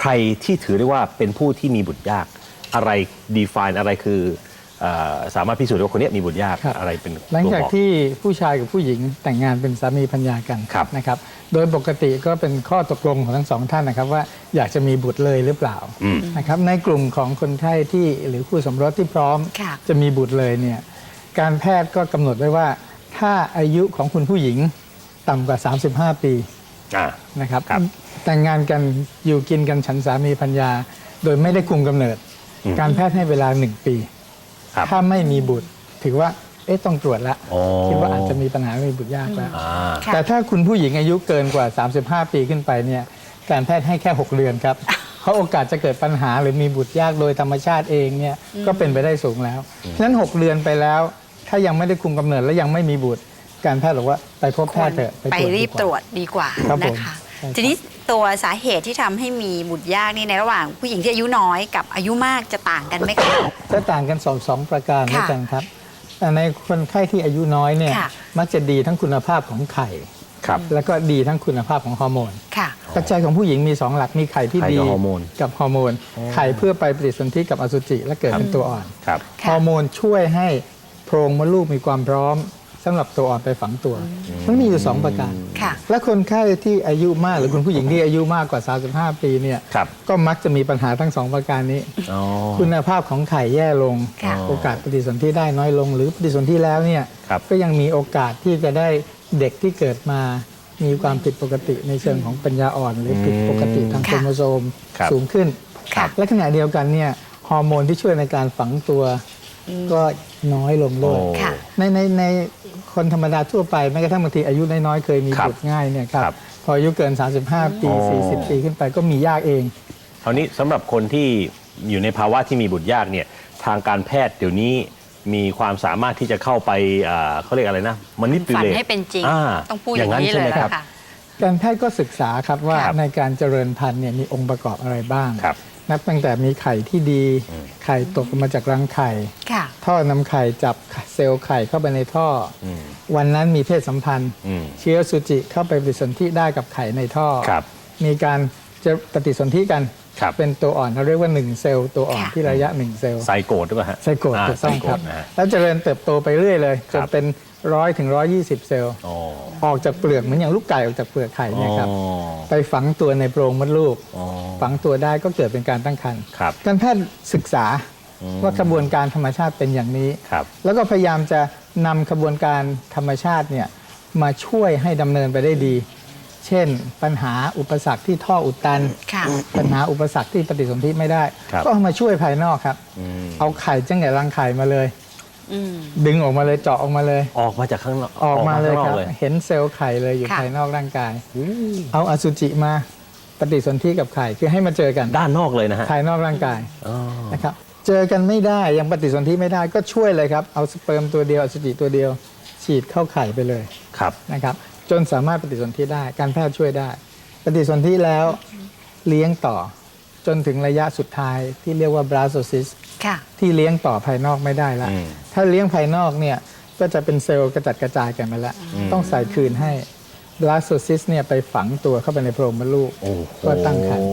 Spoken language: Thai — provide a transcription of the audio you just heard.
ใครที่ถือได้ว่าเป็นผู้ที่มีบุตรยาก อะไร define อะไรคือเอ่อสามารถพิสูจน์ได้ว่าคนเนี้ยมีบุตรยากครับ อะไรเป็นหลังจากตัวบอก ที่ผู้ชายกับผู้หญิงแต่งงานเป็นสามีพัญญากันครับ นะครับ โดยปกติก็เป็นข้อตกลงของทั้งสองท่านนะครับ ว่าอยากจะมีบุตรเลยหรือเปล่าอืม นะครับ ในกลุ่มของคนไข้ที่หรือคู่สมรสที่พร้อม ค่ะ จะมีบุตรเลยเนี่ยการแพทย์ก็กำหนดไว้ว่า ถ้าอายุของคุณผู้หญิงต่ำกว่า 35 ปี อ่า นะครับครับ แต่งงานกันอยู่กินกันฉันสามีพัญญา โดยไม่ได้คุมกำเนิดอืมการแพทย์ให้เวลาหนึ่งปีครับถ้าไม่มีบุตรถือว่าเอ๊ะต้องตรวจละอ๋อคิดว่าอาจจะมีปัญหาไม่มีบุตรยากแล้วอ่าค่ะแต่ถ้าคุณผู้หญิงอายุเกินกว่า 35 ปีขึ้นไปเนี่ยการแพทย์ให้แค่ 6 เดือนครับ เพราะโอกาสจะเกิดปัญหาหรือมีบุตรยากโดยธรรมชาติเองเนี่ยก็เป็นไปได้สูงแล้วฉะนั้น 6 เดือนไปแล้ว ถ้ายังไม่ได้คุมกำเนิดและยังไม่มีบุตร การแพทย์บอกว่าไปพบแพทย์เถอะไปตวจรีบดีกว่าตรวจดีกว่าครับผมนะคะใช่ครับ ทีนี้ตัวสาเหตุที่ทำให้มีบุตรยากนี่ในระหว่างผู้หญิงที่อายุน้อยกับอายุมากจะต่างกันไหมคะจะต่างกันสองสองประการด้วยกันครับแต่ในคนไข้ที่อายุน้อยเนี่ยค่ะ มักจะดีทั้งคุณภาพของไข่ ครับ แล้วก็ดีทั้งคุณภาพของฮอร์โมน ค่ะ ปัจจัยของผู้หญิงมี 2 หลักมีไข่ที่ไข่ดีกับฮอร์โมน กับฮอร์โมน ไข่เพื่อไปปฏิสนธิกับอสุจิและเกิดเป็นตัวอ่อน ครับ ค่ะ ฮอร์โมนช่วยให้โพรงมดลูกมีความพร้อมสำหรับตัวอ่อนไปฝังตัว มันมีอยู่ 2 ประการ ค่ะ และคนไข้ที่อายุมากหรือคุณผู้หญิงที่อายุมากกว่า 35 ปีเนี่ยครับก็มักจะมีปัญหาทั้งสองประการนี้ อ๋อ คุณภาพของไข่แย่ลง ค่ะ โอกาสปฏิสนธิได้น้อยลง หรือปฏิสนธิแล้วเนี่ยครับก็ยังมีโอกาสที่จะได้เด็กที่เกิดมา มีความผิดปกติในเชิงของปัญญาอ่อน หรือผิดปกติทางโครโมโซมครับ สูงขึ้นค่ะและขณะเดียวกันเนี่ยฮอร์โมนที่ช่วยในการฝังตัว ก็น้อยลงด้วยโอ้ค่ะในในในคนธรรมดาทั่วไปแม้กระทั่งบางทีอายุน้อยๆเคยมีครับบุตรง่ายเนี่ยครับครับพออายุเกิน 35 ปี โอ้ 40 ปีขึ้นไปก็มียากเอง คราวนี้สำหรับคนที่อยู่ในภาวะที่มีบุตรยากเนี่ยทางการแพทย์เดี๋ยวนี้มีความสามารถที่จะเข้าไปอ่าเขาเรียกอะไรนะมันนิปุฝันเลให้เป็นจริงาต้องพูดอย่างนี้ใช่เลไหมยครับค่ะ การแพทย์ก็ศึกษาครับว่าครับในการเจริญพันธุ์เนี่ยมีองค์ประกอบอะไรบ้าง ครับ นับตั้งแต่มีไข่ที่ดี ไข่ตกออกมาจากรังไข่ ค่ะ ท่อนำไข่จับเซลล์ไข่เข้าไปในท่ออมวันนั้นมีเพศสัมพันธ์ อืม เชื้อสุจิเข้าไปปฏิสนธิได้กับไข่ในท่อ ครับมีการจะปฏิสนธิกัน ครับ เป็นตัวอ่อนเราเรียกว่า 1 เซลล์ตัวอ่อนค่ะ ที่ระยะ 1 เซลล์ไซโกดหรือเปล่าฮะไซโกดาถูกต้องไซโกครัดบนะฮะ แล้วเจริญเติบโตไปเรื่อยเลยคจรันบเป็น ร้อยถึงร้อยี่สิบเซลล์อ๋อออกจากเปลือกเหมือนอย่างลูกไก่ออกจากเปลือกไข่เนี่ยครับ อ๋อไปฝังตัวในโพรงมดลูก อ๋อ ฝังตัวได้ก็เกิดเป็นการตั้งครรภ์ครับการแพทย์ศึกษาอืม ว่ากระบวนการธรรมชาติเป็นอย่างนี้ ครับ แล้วก็พยายามจะนำกระบวนการธรรมชาติเนี่ยมาช่วยให้ดำเนินไปได้ดี เช่น ปัญหาอุปสรรคที่ท่ออุดตัน ค่ะ ปัญหาอุปสรรคที่ปฏิสนธิไม่ได้ ครับ ก็เอามาช่วยภายนอกครับ อืม เอาไข่จังไหนรังไข่มาเลย อืมดึงออกมาเลยเจาะออกมาเลย ออกมาจากข้างนอกออกมาเลยข้งนครับเลยเห็นเซลล์ไข่เลยอยู่ค่ะ ภายนอกร่างกายเอาอสุจิมาปฏิสนธิกับไข่คือให้มาเจอกันด้านนอกเลยนะฮะภายนอกร่างกายอ๋อนะครับ เจอกันไม่ได้ยังปฏิสนธิไม่ได้ก็ช่วยเลยครับ เอาสเปิร์มตัวเดียวอสุจิตัวเดียว ฉีดเข้าไข่ไปเลยครับ นะครับ จนสามารถปฏิสนธิได้การแพทย์ช่วยได้ ปฏิสนธิแล้วเลี้ยงต่อ จนถึงระยะสุดท้ายที่เรียกว่าบราโซซิสค่ะ ที่เลี้ยงต่อภายนอกไม่ได้แล้วอืมถ้าเลี้ยงภายนอกเนี่ยก็จะเป็นเซลล์กระจัดกระจายกันไปแล้ว ต้องใส่คืนให้บลาสโซซิสเนี่ยไปฝังตัวเข้าไปในโพรงมดลูกโอ้โหก็ตั้งครรภ์